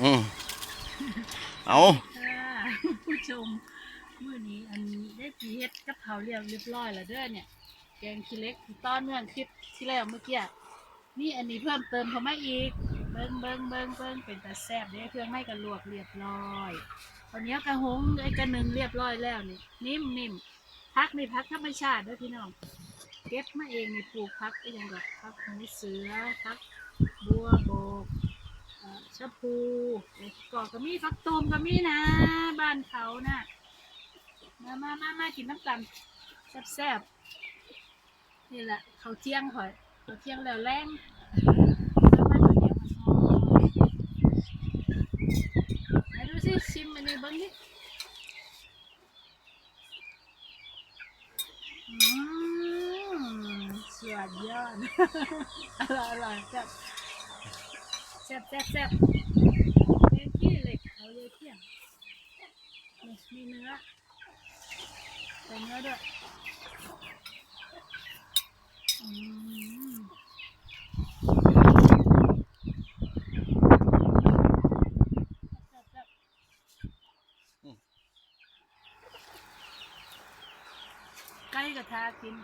อืมเอาค่ะผู้ชมมื้อนี้อันได้ปีเฮ็ดกับเขาวเรียบเรียบร้อยแล้วเด้อเนี่ยแกงขี้เล็กที่ต้อนเนื่องคลิปที่แล้วเมื่อกี้นี่อันนี้เพิ่มเติมเข้ามาอีก เบิ้งเบิ้งเบิ้งเบิ้งเป็นตาแซ่บเด้เครื่องไม่กระลวกเรียบร้อยตอนนี้กระหงไอ้กระหนึ่งเรียบร้อยแล้วนี่นิ่มนิ่มพักนี่พักธรรมชาติเด้อพี่น้องเก็บมาเองนี่ปลูกพักไอ้หยังดอกพักหูเสือพักบัวโบกะพูไอ้กอกก็มีฟักตูมก็มีนะ บ้านเขาน่ะ มามามามากินน้ำกันแซ่บๆนี่แหละเขาเที่ยงข่อยเขาเที่ยงแล้วแรงไหนดูสิชิมอันนี้เบ้างดิอืมสุดยอดอร่อยอร่อยแซ่บ แซ่บแซ่บแซ่บเลี้ยงขี้เหล็กเขาเลี้ยงเที่ยงมีเนื้อใส่เนื้อด้วยอืมใกล้กระทากิน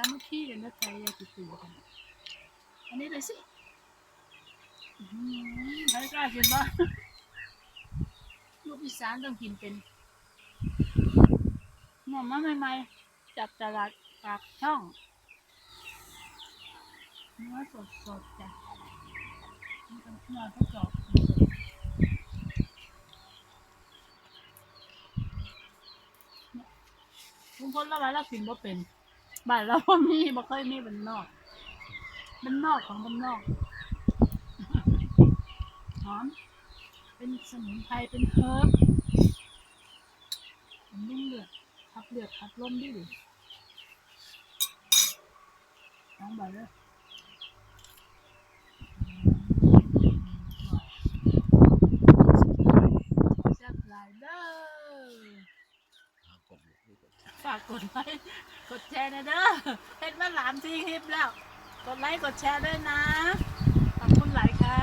สามัคคีกันนะใจอยากจะตื่นกันอันนี้เลยสิใครกล้ากินบ้างลูกอีสานต้องกินเป็นหน่อมาใหม่ๆจับตลาดปากช่องเนื้อสดๆจ้ะนี่ก็นอนก็จอบลุงพลแล้วว่าเรากินบ่เป็น บ้านเราบ่มีบ่เคยมีบ้านนอกบ้านนอกของบ้านนอกหอมเป็นสมุนไพรเป็นเฮิร์บมันนุ่มเลือดทับเลือดทับลมดิดิน้องบอกเลย แซ่บหลายเด้อฝากกดไลค์กดแชร์นะเด้อเห็นมาหลามทีคลิปแล้ว กดไลค์กดแชร์ด้วยนะ ขอบคุณหลายค่ะ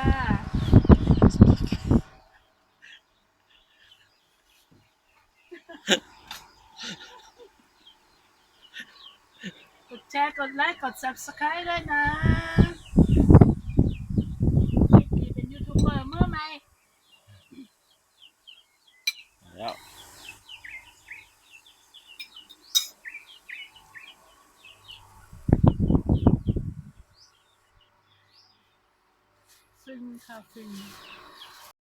กดแชร์กดไลค์กด subscribe ด้วยนะนี่เป็นยูทูบเบอร์เมื่อไหร่ แล้ว ซึ่งค่ะซึ่ง